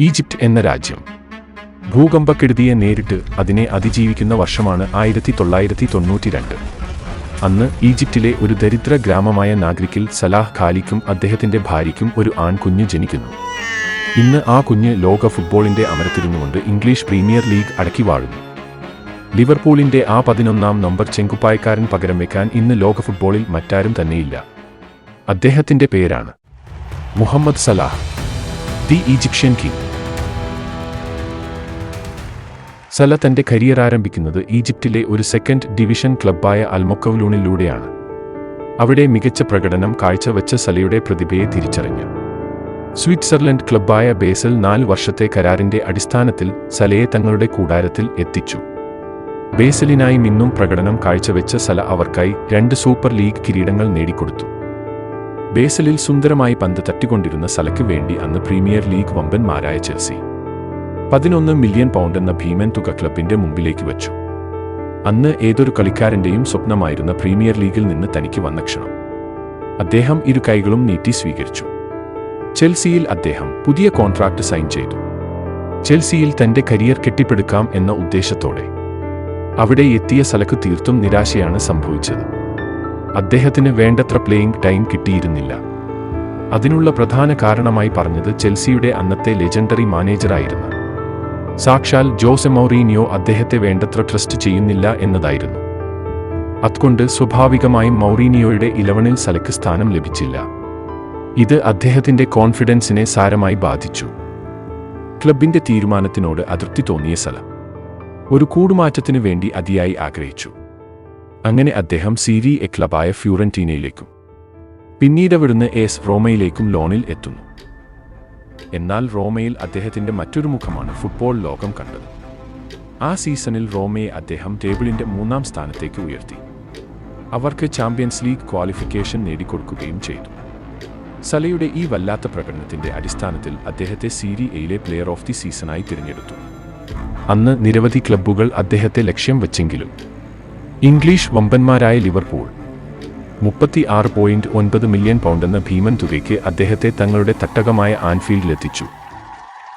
Egypt എന്ന രാജ്യം. ഭൂകമ്പക്കെടുതിയെ നേരിട്ട് അതിനെ അതിജീവിക്കുന്ന വർഷമാണ് ആയിരത്തി തൊള്ളായിരത്തി തൊണ്ണൂറ്റി രണ്ട് അന്ന് ഈജിപ്തിലെ ഒരു ദരിദ്ര ഗ്രാമമായ നാഗ്രിക്കിൽ സലാഹ് ഖാലിക്കും അദ്ദേഹത്തിന്റെ ഭാര്യയ്ക്കും ഒരു ആൺകുഞ്ഞ് ജനിക്കുന്നു. ഇന്ന് ആ കുഞ്ഞ് ലോക ഫുട്ബോളിന്റെ അമരത്തിരുന്നുകൊണ്ട് ഇംഗ്ലീഷ് പ്രീമിയർ ലീഗ് അടക്കി വാഴുന്നു. ലിവർപൂളിന്റെ ആ പതിനൊന്നാം നമ്പർ ചെങ്കുപ്പായക്കാരൻ പകരം വെക്കാൻ ഇന്ന് ലോക ഫുട്ബോളിൽ മറ്റാരും തന്നെയില്ല. അദ്ദേഹത്തിന്റെ പേരാണ് Mohamed Salah the Egyptian king. Salah തന്റെ കരിയർ ആരംഭിക്കുന്നത് ഈജിപ്തിലെ ഒരു സെക്കൻഡ് ഡിവിഷൻ ക്ലബ്ബായ അൽമൊക്കവലൂണിലൂടെയാണ്. അവിടെ മികച്ച പ്രകടനം കാഴ്ചവെച്ച സലയുടെ പ്രതിഭയെ തിരിച്ചറിഞ്ഞു. സ്വിറ്റ്സർലൻഡ് ക്ലബ്ബായ ബേസൽ നാല് വർഷത്തെ കരാറിന്റെ അടിസ്ഥാനത്തിൽ സലയെ തങ്ങളുടെ കൂടാരത്തിൽ എത്തിച്ചു. ബേസലിനായി മിന്നും പ്രകടനം കാഴ്ചവെച്ച സല അവർക്കായി രണ്ട് സൂപ്പർ ലീഗ് കിരീടങ്ങൾ നേടിക്കൊടുത്തു. ബേസലിൽ സുന്ദരമായി പന്ത് തട്ടിക്കൊണ്ടിരുന്ന സലയ്ക്ക് വേണ്ടി അന്ന് പ്രീമിയർ ലീഗ് വമ്പന്മാരായ ചെൽസി. പതിനൊന്ന് മില്യൺ പൗണ്ട് എന്ന ഭീമൻ തുക ക്ലബിന്റെ മുമ്പിലേക്ക് വച്ചു. അന്ന് ഏതൊരു കളിക്കാരന്റെയും സ്വപ്നമായിരുന്ന പ്രീമിയർ ലീഗിൽ നിന്ന് തനിക്ക് വന്ന ക്ഷണം. അദ്ദേഹം ഇരു കൈകളും നീട്ടി സ്വീകരിച്ചു. ചെൽസിയിൽ അദ്ദേഹം പുതിയ കോൺട്രാക്ട് സൈൻ ചെയ്തു. ചെൽസിയിൽ തന്റെ കരിയർ കെട്ടിപ്പടുക്കാം എന്ന ഉദ്ദേശത്തോടെ. അവിടെ എത്തിയ സലക്ക് തീർത്തും നിരാശയാണ് സംഭവിച്ചത്. അദ്ദേഹത്തിന് വേണ്ടത്ര പ്ലേയിംഗ് ടൈം കിട്ടിയിരുന്നില്ല. അതിനുള്ള പ്രധാന കാരണമായി പറഞ്ഞത് ചെൽസിയുടെ അന്നത്തെ ലെജൻഡറി മാനേജറായിരുന്ന സാക്ഷാൽ ജോസെ മൗറീനിയോ അദ്ദേഹത്തെ വേണ്ടത്ര ട്രസ്റ്റ് ചെയ്യുന്നില്ല എന്നതായിരുന്നു. അതുകൊണ്ട് സ്വാഭാവികമായും മൗറീനിയോയുടെ ഇലവണിൽ സലക്ക് സ്ഥാനം ലഭിച്ചില്ല. ഇത് അദ്ദേഹത്തിന്റെ കോൺഫിഡൻസിനെ സാരമായി ബാധിച്ചു. ക്ലബിന്റെ തീരുമാനത്തിനോട് അതൃപ്തി തോന്നിയ സല. ഒരു കൂടുമാറ്റത്തിനു വേണ്ടി അതിയായി ആഗ്രഹിച്ചു. അങ്ങനെ അദ്ദേഹം സീരി എ ക്ലബായ ഫ്യൂറന്റീനയിലേക്കും പിന്നീട് അവിടുന്ന് എസ് റോമയിലേക്കും ലോണിൽ എത്തുന്നു. എന്നാൽ റോമയിൽ അദ്ദേഹത്തിന്റെ മറ്റൊരു മുഖമാണ് ഫുട്ബോൾ ലോകം കണ്ടത്. ആ സീസണിൽ റോമയെ അദ്ദേഹം ടേബിളിന്റെ മൂന്നാം സ്ഥാനത്തേക്ക് ഉയർത്തി. അവർക്ക് ചാമ്പ്യൻസ് ലീഗ് ക്വാളിഫിക്കേഷൻ നേടിക്കൊടുക്കുകയും ചെയ്തു. സലയുടെ ഈ വല്ലാത്ത പ്രകടനത്തിന്റെ അടിസ്ഥാനത്തിൽ അദ്ദേഹത്തെ സീരി എയിലെ പ്ലെയർ ഓഫ് ദി സീസണായി തിരഞ്ഞെടുത്തു. അന്ന് നിരവധി ക്ലബ്ബുകൾ അദ്ദേഹത്തെ ലക്ഷ്യം വച്ചെങ്കിലും ഇംഗ്ലീഷ് വമ്പന്മാരായ ലിവർപൂൾ മുപ്പത്തി ആറ് പോയിന്റ് ഒൻപത് മില്യൺ പൗണ്ട് എന്ന ഭീമൻ തുകയ്ക്ക് അദ്ദേഹത്തെ തങ്ങളുടെ തട്ടകമായ ആൻഫീൽഡിലെത്തിച്ചു.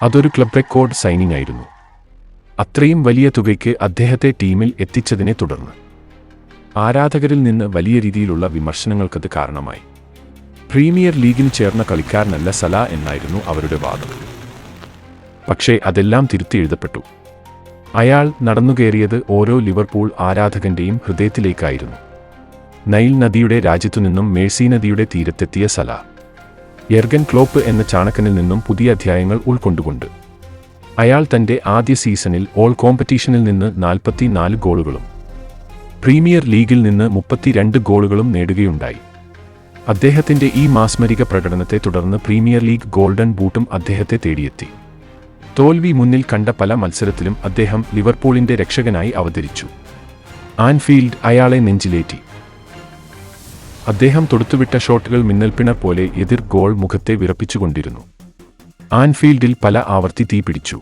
അതൊരു ക്ലബ് റെക്കോർഡ് സൈനിങ് ആയിരുന്നു അത്രയും വലിയ തുകയ്ക്ക് അദ്ദേഹത്തെ ടീമിൽ എത്തിച്ചതിനെ തുടർന്ന്. ആരാധകരിൽ നിന്ന് വലിയ രീതിയിലുള്ള വിമർശനങ്ങൾക്കത് കാരണമായി. പ്രീമിയർ ലീഗിന് ചേർന്ന കളിക്കാരനല്ല സല എന്നായിരുന്നു അവരുടെ വാദം. പക്ഷേ അതെല്ലാം തിരുത്തി എഴുതപ്പെട്ടു. അയാൾ നടന്നുകയറിയത് ഓരോ ലിവർപൂൾ ആരാധകന്റെയും ഹൃദയത്തിലേക്കായിരുന്നു. നൈൽ നദിയുടെ രാജ്യത്തുനിന്നും മേഴ്സി നദിയുടെ തീരത്തെത്തിയ സല. എർഗൻ ക്ലോപ്പ് എന്ന ചാണക്കനിൽ നിന്നും പുതിയ അധ്യായങ്ങൾ ഉൾക്കൊണ്ടുകൊണ്ട്. അയാൾ തന്റെ ആദ്യ സീസണിൽ ഓൾ കോമ്പറ്റീഷനിൽ നിന്ന് നാൽപ്പത്തിനാല് ഗോളുകളും പ്രീമിയർ ലീഗിൽ നിന്ന് മുപ്പത്തിരണ്ട് ഗോളുകളും നേടുകയുണ്ടായി. അദ്ദേഹത്തിന്റെ ഈ മാസ്മരിക പ്രകടനത്തെ തുടർന്ന് പ്രീമിയർ ലീഗ് ഗോൾഡൻ ബൂട്ടും അദ്ദേഹത്തെ തേടിയെത്തി. തോൽവി മുന്നിൽ കണ്ട പല മത്സരത്തിലും അദ്ദേഹം ലിവർപൂളിന്റെ രക്ഷകനായി അവതരിച്ചു. ആൻഫീൽഡ് അയാളെ നെഞ്ചിലേറ്റി. അദ്ദേഹം തൊടുത്തുവിട്ട ഷോട്ടുകൾ മിന്നൽപ്പിണർ പോലെ എതിർ ഗോൾ മുഖത്തെ വിറപ്പിച്ചുകൊണ്ടിരുന്നു. ആൻഫീൽഡിൽ പല ആവർത്തി തീപിടിച്ചു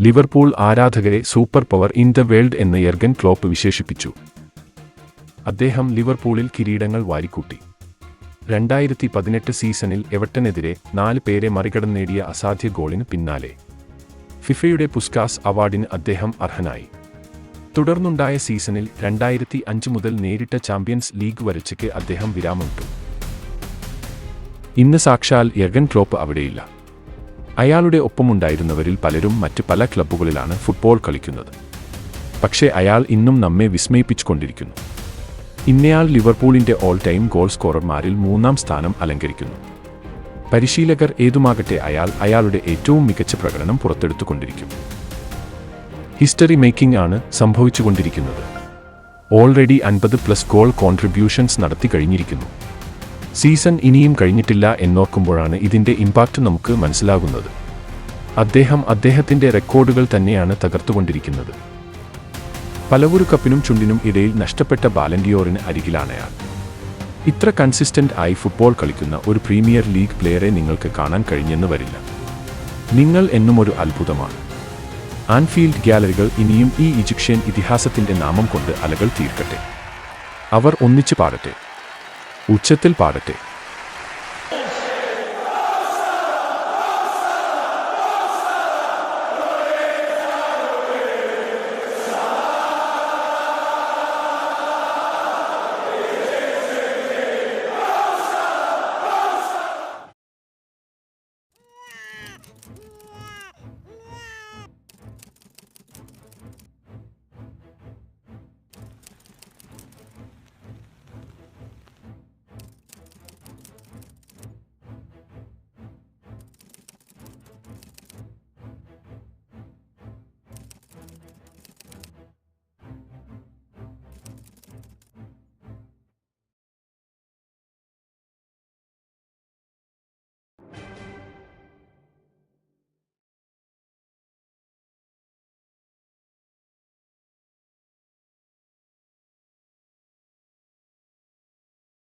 ലിവർപൂൾ ആരാധകരെ super power in the world എന്ന് എർഗൻ ക്ലോപ്പ് വിശേഷിപ്പിച്ചു. അദ്ദേഹം ലിവർപൂളിൽ കിരീടങ്ങൾ വാരിക്കൂട്ടി. രണ്ടായിരത്തി പതിനെട്ട് സീസണിൽ എവട്ടനെതിരെ നാല് പേരെ മറികടന്ന് നേടിയ അസാധ്യ ഗോളിന് പിന്നാലെ. ഫിഫയുടെ പുസ്കാസ് അവാർഡിന് അദ്ദേഹം അർഹനായി. തുടർന്നുണ്ടായ സീസണിൽ രണ്ടായിരത്തി അഞ്ച് മുതൽ നേരിട്ട ചാമ്പ്യൻസ് ലീഗ് വരച്ചയ്ക്ക് അദ്ദേഹം വിരാമമിട്ടു. ഇന്ന് സാക്ഷാൽ യഗൻ ട്രോപ്പ് അവിടെയില്ല. അയാളുടെ ഒപ്പമുണ്ടായിരുന്നവരിൽ പലരും മറ്റ് പല ക്ലബ്ബുകളിലാണ് ഫുട്ബോൾ കളിക്കുന്നത്. പക്ഷേ അയാൾ ഇന്നും നമ്മെ വിസ്മയിപ്പിച്ചുകൊണ്ടിരിക്കുന്നു. ഇന്നയാൾ ലിവർപൂളിന്റെ ഓൾ ടൈം ഗോൾ സ്കോറർമാരിൽ മൂന്നാം സ്ഥാനം അലങ്കരിക്കുന്നു. പരിശീലകർ ഏതുമാകട്ടെ അയാൾ അയാളുടെ ഏറ്റവും മികച്ച പ്രകടനം പുറത്തെടുത്തുകൊണ്ടിരിക്കും. ഹിസ്റ്ററി മേക്കിംഗ് ആണ് സംഭവിച്ചുകൊണ്ടിരിക്കുന്നത്. ഓൾറെഡി അൻപത് പ്ലസ് ഗോൾ കോൺട്രിബ്യൂഷൻസ് നടത്തി കഴിഞ്ഞിരിക്കുന്നു. സീസൺ ഇനിയും കഴിഞ്ഞിട്ടില്ല എന്നോർക്കുമ്പോഴാണ് ഇതിന്റെ ഇമ്പാക്റ്റ് നമുക്ക് മനസ്സിലാകുന്നത്. അദ്ദേഹം അദ്ദേഹത്തിന്റെ റെക്കോർഡുകൾ തന്നെയാണ് തകർത്തുകൊണ്ടിരിക്കുന്നത്. പലവുരു കപ്പിനും ചുണ്ടിനും ഇടയിൽ നഷ്ടപ്പെട്ട ബാലൻഡിയോറിന് അരികിലാണയാൾ. ഇത്ര കൺസിസ്റ്റന്റ് ആയി ഫുട്ബോൾ കളിക്കുന്ന ഒരു പ്രീമിയർ ലീഗ് പ്ലെയറെ നിങ്ങൾക്ക് കാണാൻ കഴിഞ്ഞെന്ന് വരില്ല. നിങ്ങൾ എന്നും ഒരു അത്ഭുതമാണ്. ആൻഫീൽഡ് ഗ്യാലറികൾ ഇനിയും ഈ ഈജിപ്ഷ്യൻ ഇതിഹാസത്തിന്റെ നാമം കൊണ്ട് അലകൾ തീർക്കട്ടെ. അവർ ഒന്നിച്ചു പാടട്ടെ. ഉച്ചത്തിൽ പാടട്ടെ.